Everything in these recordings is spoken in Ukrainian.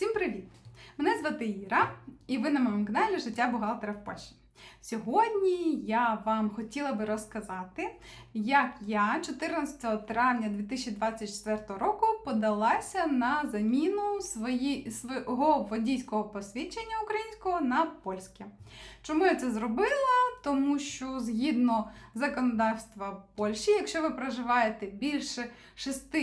Всім привіт! Мене звати Іра, і ви на моєму каналі Життя бухгалтера в Польщі. Сьогодні я вам хотіла би розказати, як я 14 травня 2024 року подалася на заміну свої, свого водійського посвідчення українського на польське. Чому я це зробила? Тому що згідно законодавства Польщі, якщо ви проживаєте більше 6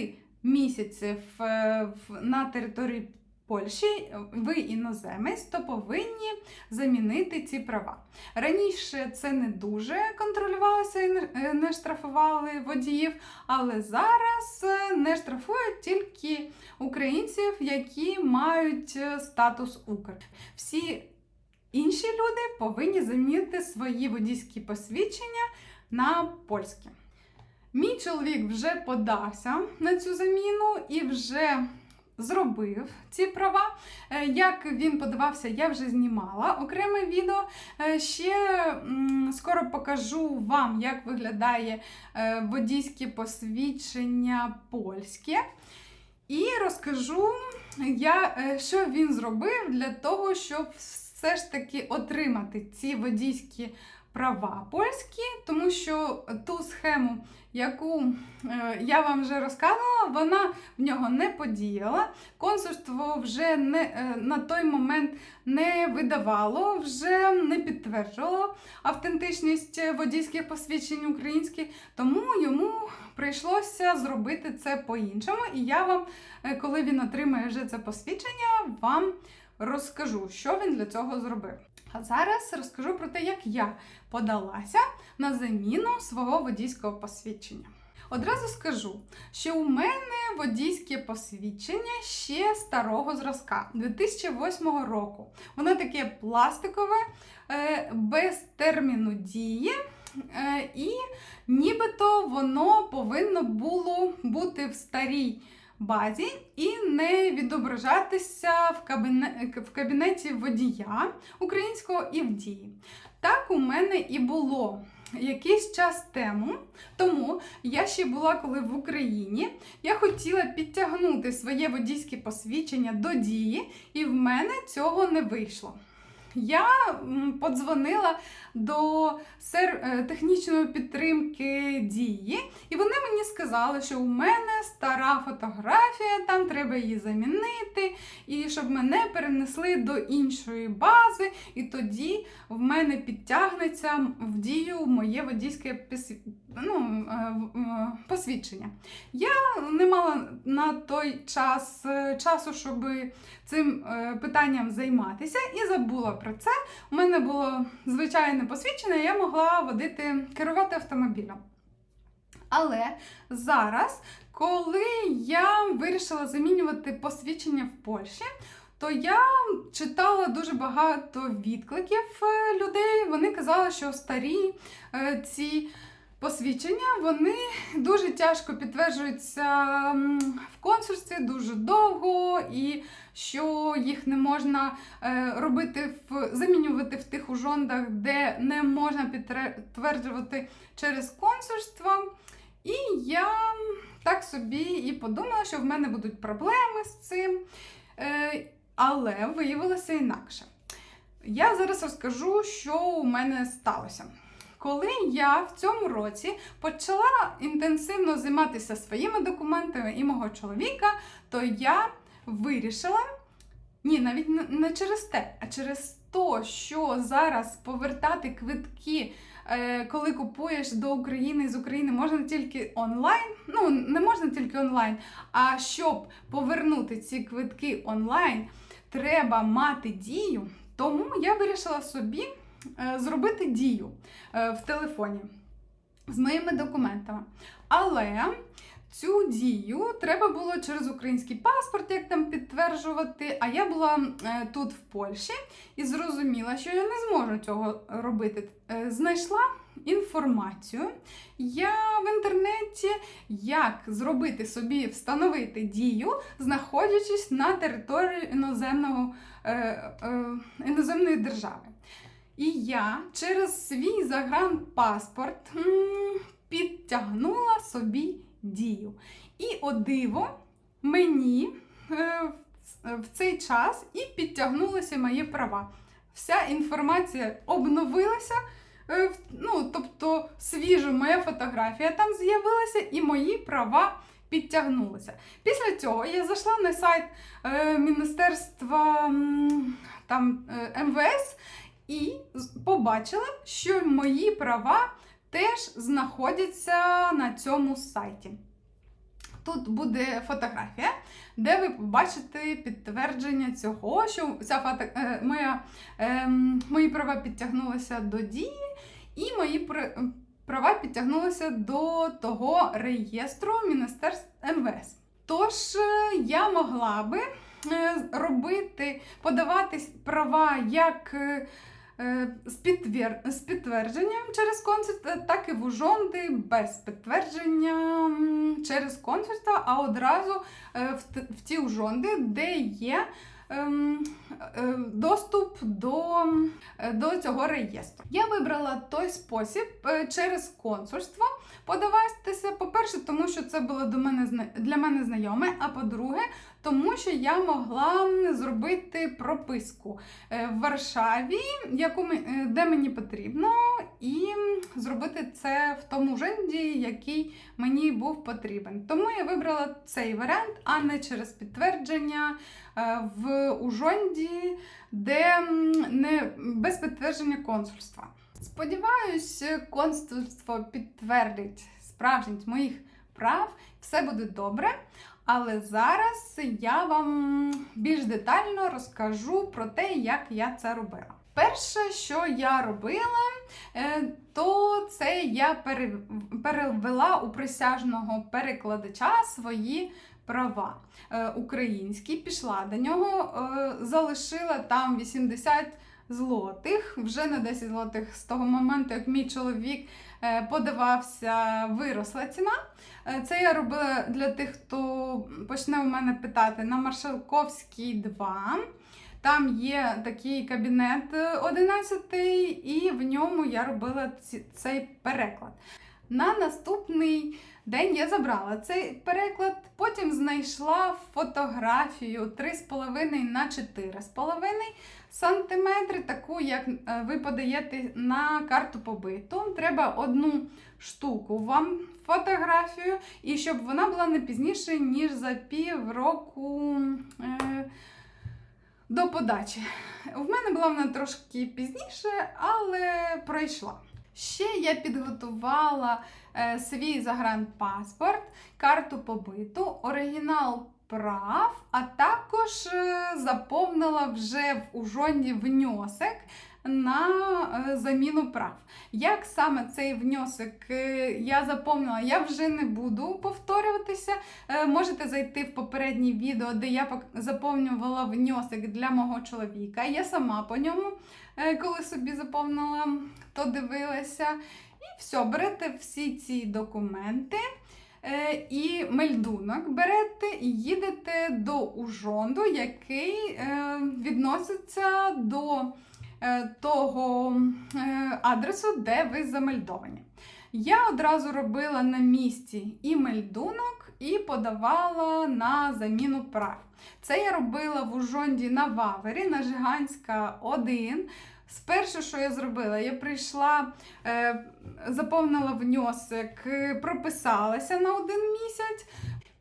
місяців е, на території Польщі, ви іноземець, то повинні замінити ці права. Раніше це не дуже контролювалося і не- е, штрафували водіїв, але зараз е, не штрафують тільки українців, які мають е, статус Укр. Всі інші люди повинні замінити свої водійські посвідчення на польське. Мій чоловік вже подався на цю заміну і вже зробив ці права. Е, Як він подавався, я вже знімала окреме відео. Е, Ще скоро покажу вам, як виглядає е, водійське посвідчення польське. І розкажу, я, що він зробив для того, щоб все ж таки отримати ці водійські права польські, тому що ту схему, яку е, я вам вже розказувала, вона в нього не подіяла. Консульство вже не, е, на той момент не видавало, вже не підтверджувало автентичність водійських посвідчень українських, тому йому прийшлося зробити це по-іншому. І я вам, е, коли він отримає вже це посвідчення, вам розкажу, що він для цього зробив. А зараз розкажу про те, як я подалася на заміну свого водійського посвідчення. Одразу скажу, що у мене водійське посвідчення ще старого зразка 2008 року. Воно таке пластикове, е, без терміну дії, е, і нібито воно повинно було бути в старій базі і не відображатися в, кабіне... в кабінеті водія українського і в дії. Так у мене і було якийсь час тому. Тому я ще була коли в Україні. Я хотіла підтягнути своє водійське посвідчення до дії, і в мене цього не вийшло. Я подзвонила до сер... е, технічної підтримки дії, і вони мені сказали, що у мене стара фотографія, там треба її замінити, і щоб мене перенесли до іншої бази, і тоді в мене підтягнеться в дію моє водійське ну, е, е, посвідчення. Я не мала на той час часу, щоб цим питанням займатися, і забула про це. У мене було звичайне посвідчення, я могла водити, керувати автомобілем. Але зараз, коли я вирішила замінювати посвідчення в Польщі, то я читала дуже багато відкликів е, людей. Вони казали, що старі е, ці посвідчення вони дуже тяжко підтверджуються в консульстві дуже довго, і що їх не можна е, робити в замінювати в тих ужондах, де не можна підтверджувати через консульство. І я так собі і подумала, що в мене будуть проблеми з цим. Е, але виявилося інакше. Я зараз розкажу, що у мене сталося. Коли я в цьому році почала інтенсивно займатися своїми документами і мого чоловіка, то я вирішила, ні, навіть не- через те, а через те, що зараз повертати квитки, е, коли купуєш до України з України, можна тільки онлайн. Ну, не можна тільки онлайн. А щоб повернути ці квитки онлайн, треба мати дію. Тому я вирішила собі зробити дію е, в телефоні з моїми документами. Але цю дію треба було через український паспорт, як там підтверджувати. А я була е, тут в Польщі і зрозуміла, що я не зможу цього робити. Е, Знайшла інформацію я в інтернеті, як зробити собі встановити дію, знаходячись на території іноземного, е, е, іноземної держави. І я через свій загранпаспорт підтягнула собі дію. І о диво, мені е, в цей час і підтягнулися мої права. Вся інформація обновилася. е, Ну, тобто, свіжа моя фотографія там з'явилася, і мої права підтягнулися. Після цього я зайшла на сайт е, Міністерства там, е, МВС і побачила, що мої права теж знаходяться на цьому сайті. Тут буде фотографія, де ви побачите підтвердження цього, що ця фото, е, моя, ем, мої права підтягнулися до дії, і мої права підтягнулися до того реєстру Міністерств МВС. Тож е, я могла би е, робити, подавати права як з, підтвер... з підтвердженням через консульство, так і в ужонди без підтвердження через консульство, а одразу е, в, ті ужонди, де є ем, е, доступ до, е, до цього реєстру. Я вибрала той спосіб е, через консульство подаватися. По-перше, тому що це було до мене для мене знайоме. А по-друге, тому що я могла зробити прописку е, в Варшаві, яку е, де мені потрібно, і зробити це в тому женді, який мені був потрібен. Тому я вибрала цей варіант, а не через підтвердження е, в Ужонді, де не без підтвердження консульства. Сподіваюсь, консульство підтвердить справжність моїх прав, все буде добре. Але зараз я вам більш детально розкажу про те, як я це робила. Перше, що я робила, е, то це я пере- перевела у присяжного перекладача свої права е, українські, пішла до нього, е, залишила там 80 злотих, вже на 10 злотих з того моменту, як мій чоловік е, подавався, виросла ціна. Е, Це я робила для тих, хто почне у мене питати на Маршалковській 2. Там є такий кабінет е, 11, і в ньому я робила цей переклад. На наступний день я забрала цей переклад, потім знайшла фотографію 3,5 на 4,5 сантиметри, таку, як е, ви подаєте на карту побиту. Треба одну штуку вам фотографію, і щоб вона була не пізніше, ніж за пів року е, до подачі. В мене була вона трошки пізніше, але пройшла. Ще я підготувала е, свій загранпаспорт, карту побиту, оригінал прав, а також е, заповнила вже в ужонді внесок на е, заміну прав. Як саме цей внесок е, я заповнила, я вже не буду повторюватися. Можете зайти в попереднє відео, де я заповнювала внесок для мого чоловіка. Я сама по ньому, коли собі заповнила, то дивилася. І все, берете всі ці документи. Е, І мельдунок берете і їдете до Ужонду, який е, відноситься до е, того адресу, де ви замельдовані. Я одразу робила на місці і мельдунок, і подавала на заміну прав. Це я робила в Ужонді на Вавері, на Жиганська 1. Спершу, що я зробила, я прийшла, е, заповнила внесок, е, прописалася на один місяць.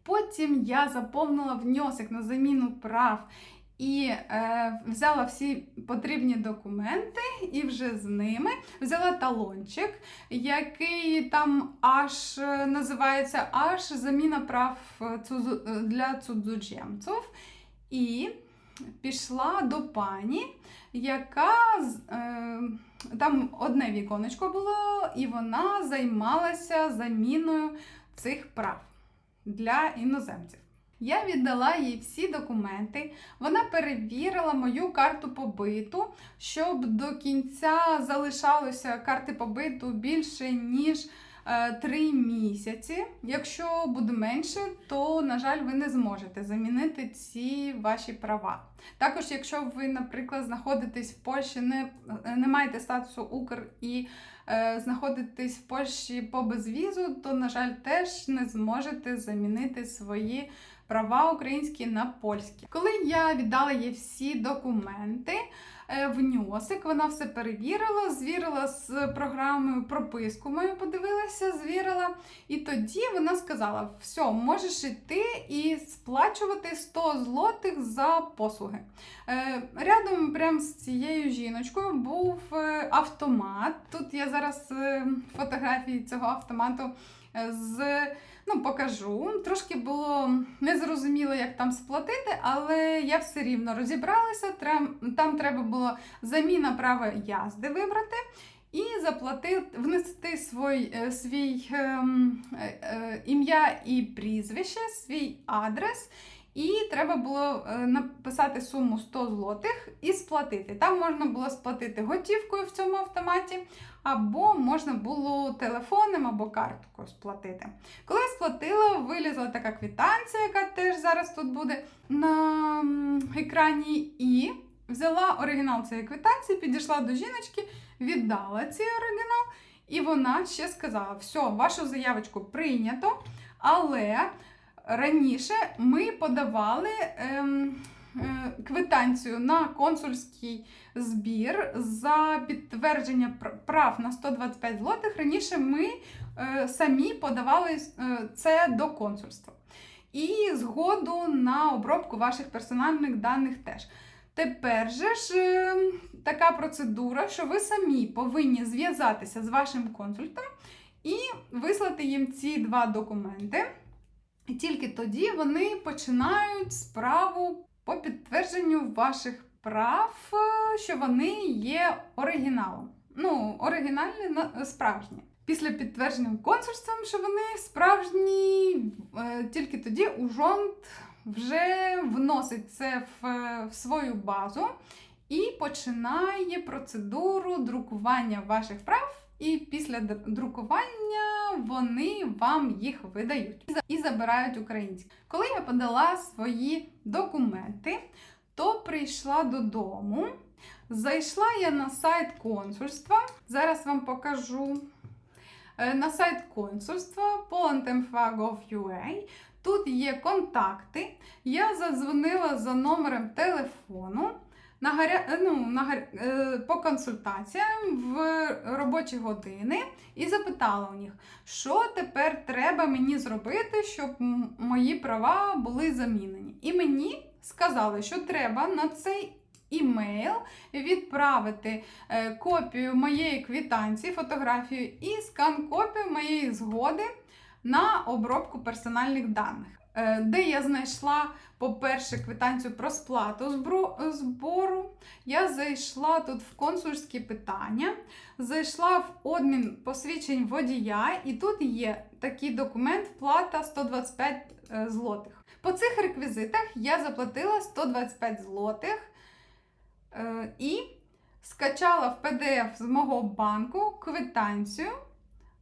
Потім я заповнила внесок на заміну прав і е, взяла всі потрібні документи, і вже з ними взяла талончик, який там аж е, називається аж заміна прав для цудзуджемців. І пішла до пані, яка е, там одне віконечко було, і вона займалася заміною цих прав для іноземців. Я віддала їй всі документи. Вона перевірила мою карту побиту, щоб до кінця залишалося карти побиту більше ніж 3 місяці. Якщо буде менше, то, на жаль, ви не зможете замінити ці ваші права. Також, якщо ви, наприклад, знаходитесь в Польщі, не, не маєте статусу Укр і е, знаходитесь в Польщі по безвізу, то, на жаль, теж не зможете замінити свої права українські на польські. Коли я віддала їй всі документи, е, внесок, вона все перевірила, звірила з програмою прописку мою, подивилася, звірила. І тоді вона сказала: все, можеш йти і сплачувати 100 злотих за послуги. Е, Рядом прямо з цією жіночкою був е, автомат. Тут я зараз е, фотографії цього автомату е, з. Ну, покажу. Трошки було незрозуміло, як там сплатити, але я все рівно розібралася. Там треба було заміна права язди вибрати і заплатити, внести свій, е, свій ем, е, е, ім'я і прізвище, свій адрес. І треба було е, написати суму 100 злотих і сплатити. Там можна було сплатити готівкою в цьому автоматі, або можна було телефоном або карткою сплатити. Коли я сплатила, вилізла така квитанція, яка теж зараз тут буде на екрані, і взяла оригінал цієї квитанції, підійшла до жіночки, віддала цей оригінал, і вона ще сказала: все, вашу заявочку прийнято, але раніше ми подавали. Ем, е, Квитанцію на консульський збір за підтвердження прав на 125 злотих. Раніше ми е, самі подавали е, це до консульства. І згоду на обробку ваших персональних даних теж. Тепер же ж е, така процедура, що ви самі повинні зв'язатися з вашим консультом і вислати їм ці два документи. І тільки тоді вони починають справу по підтвердженню ваших прав, е, що вони є оригіналом. Ну, оригінальні справжні. Після підтвердження консульством, що вони справжні, е, тільки тоді ужонт вже вносить це в, в свою базу і починає процедуру друкування ваших прав. І після друкування вони вам їх видають і забирають українські. Коли я подала свої документи, то прийшла додому. Зайшла я на сайт консульства. Зараз вам покажу. Е, На сайт консульства polandmfa.gov.ua. Тут є контакти. Я задзвонила за номером телефону на гаря... ну, на гаря... е, по консультаціям в робочі години і запитала у них, що тепер треба мені зробити, щоб мої права були замінені. І мені сказали, що треба на цей імейл відправити е, копію моєї квитанції, фотографію і скан-копію моєї згоди на обробку персональних даних. Е, Де я знайшла, по-перше, квитанцію про сплату збору. Я зайшла тут в консульські питання, зайшла в обмін посвідчень водія, і тут є такий документ плата 125 е, злотих. По цих реквізитах я заплатила 125 злотих е, і скачала в PDF з мого банку квитанцію,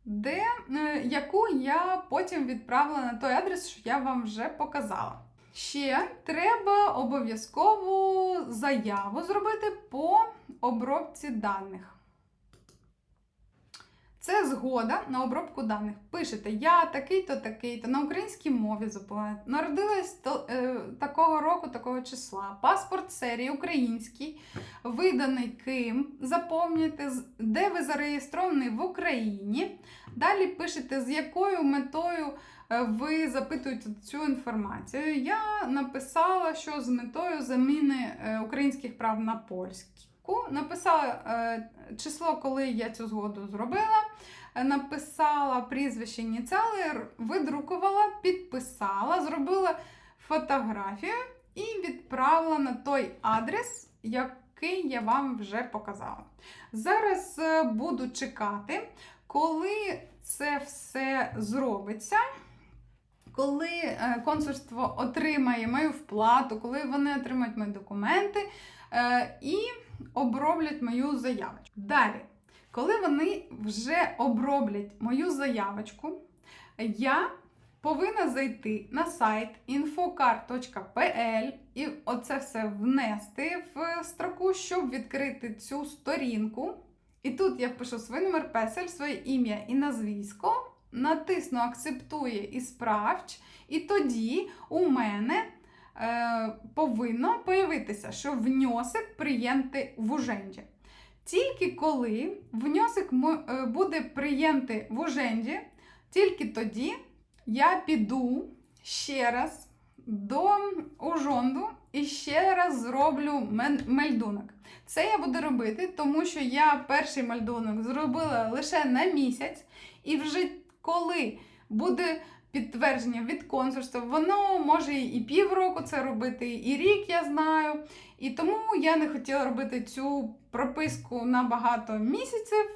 де, е, яку я потім відправила на той адрес, що я вам вже показала. Ще треба обов'язково заяву зробити по обробці даних. Це згода на обробку даних. Пишете я такий-то, такий-то, на українській мові заповнити. Народилась то, е, такого року, такого числа. Паспорт серії український, виданий ким, заповнюєте, де ви зареєстрований в Україні. Далі пишете, з якою метою е, ви запитуєте цю інформацію. Я написала, що з метою заміни е, українських прав на польську. Написала е, число, коли я цю згоду зробила. е, Написала прізвище ініціали, видрукувала, підписала, зробила фотографію і відправила на той адрес, який я вам вже показала. Зараз е, буду чекати, коли це все зробиться. Коли е, консульство отримає мою вплату, коли вони отримають мої документи е, і оброблять мою заявочку. Далі, коли вони вже оброблять мою заявочку, я повинна зайти на сайт infocard.pl і оце все внести в строку, щоб відкрити цю сторінку. І тут я впишу свій номер песель, своє ім'я і назвісько, натисну Акцептує і справч, і тоді у мене повинно появитися, що внесок приємти в уженді. Тільки коли внесок е, буде приємти в уженді, тільки тоді я піду ще раз до ужонду і ще раз зроблю мельдунок. Це я буду робити, тому що я перший мельдунок зробила лише на місяць, і вже коли буде підтвердження від консульства, воно може і півроку це робити, і рік я знаю. І тому я не хотіла робити цю прописку на багато місяців.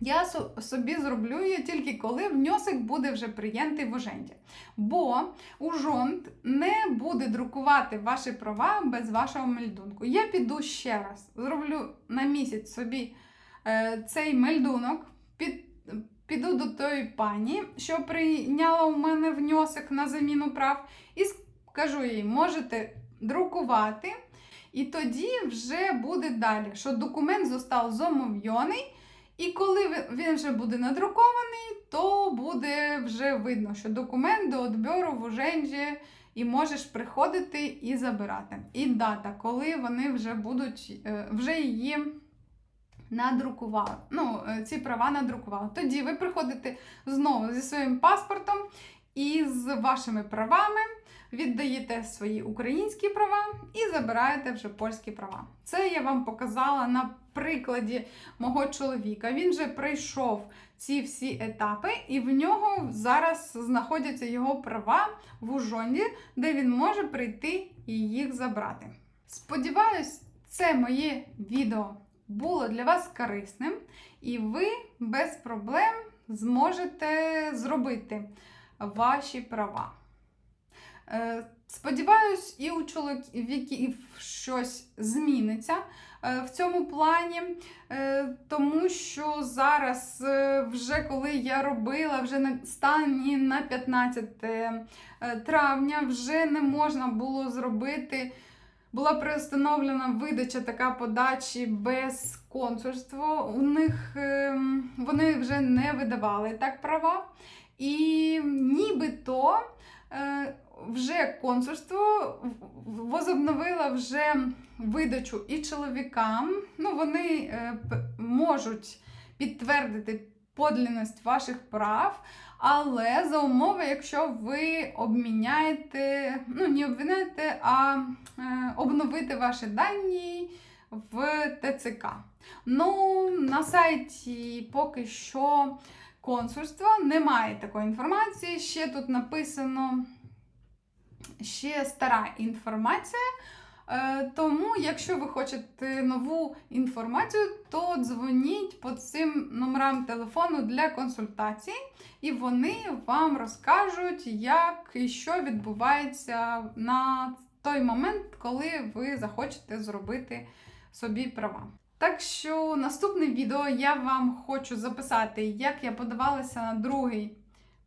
Я собі зроблю її тільки коли внесок буде вже прийнятий в уженді. Бо ужонд не буде друкувати ваші права без вашого мельдунку. Я піду ще раз, зроблю на місяць собі е, цей мельдунок, під, піду до тої пані, що прийняла у мене внесок на заміну прав, і скажу їй, можете друкувати. І тоді вже буде далі, що документ зостав замовлений, і коли він вже буде надрукований, то буде вже видно, що документ до відбору в Уженджі і можеш приходити і забирати. І дата, коли вони вже будуть, е, вже її надрукували. Ну, е, ці права надрукували. Тоді ви приходите знову зі своїм паспортом і з вашими правами. Віддаєте свої українські права і забираєте вже польські права. Це я вам показала на прикладі мого чоловіка. Він вже пройшов ці всі етапи, і в нього зараз знаходяться його права в Ужонді, де він може прийти і їх забрати. Сподіваюсь, це моє відео було для вас корисним, і ви без проблем зможете зробити ваші права. Е, Сподіваюсь, і у чоловіків щось зміниться е, в цьому плані, е, тому що зараз, вже коли я робила вже на стані на 15 е, травня, вже не можна було зробити. Була приостановлена видача така подачі без консульства. У них ем, вони вже не видавали так права. І нібито е, вже консульство возобновило вже видачу і чоловікам. Ну, вони е, можуть підтвердити подлінність ваших прав, але за умови, якщо ви обміняєте, ну не обміняєте, а е, обновите ваші дані в ТЦК. Ну, на сайті поки що консульства немає такої інформації. Ще тут написано ще стара інформація. Е, Тому, якщо ви хочете нову інформацію, то дзвоніть по цим номерам телефону для консультацій, і вони вам розкажуть, як і що відбувається на той момент, коли ви захочете зробити собі права. Так що наступне відео я вам хочу записати, як я подавалася на другий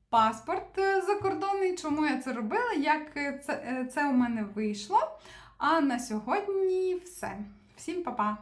паспорт е, закордонний, чому я це робила, як е, це, це у мене вийшло. А на сьогодні все. Всім па-па!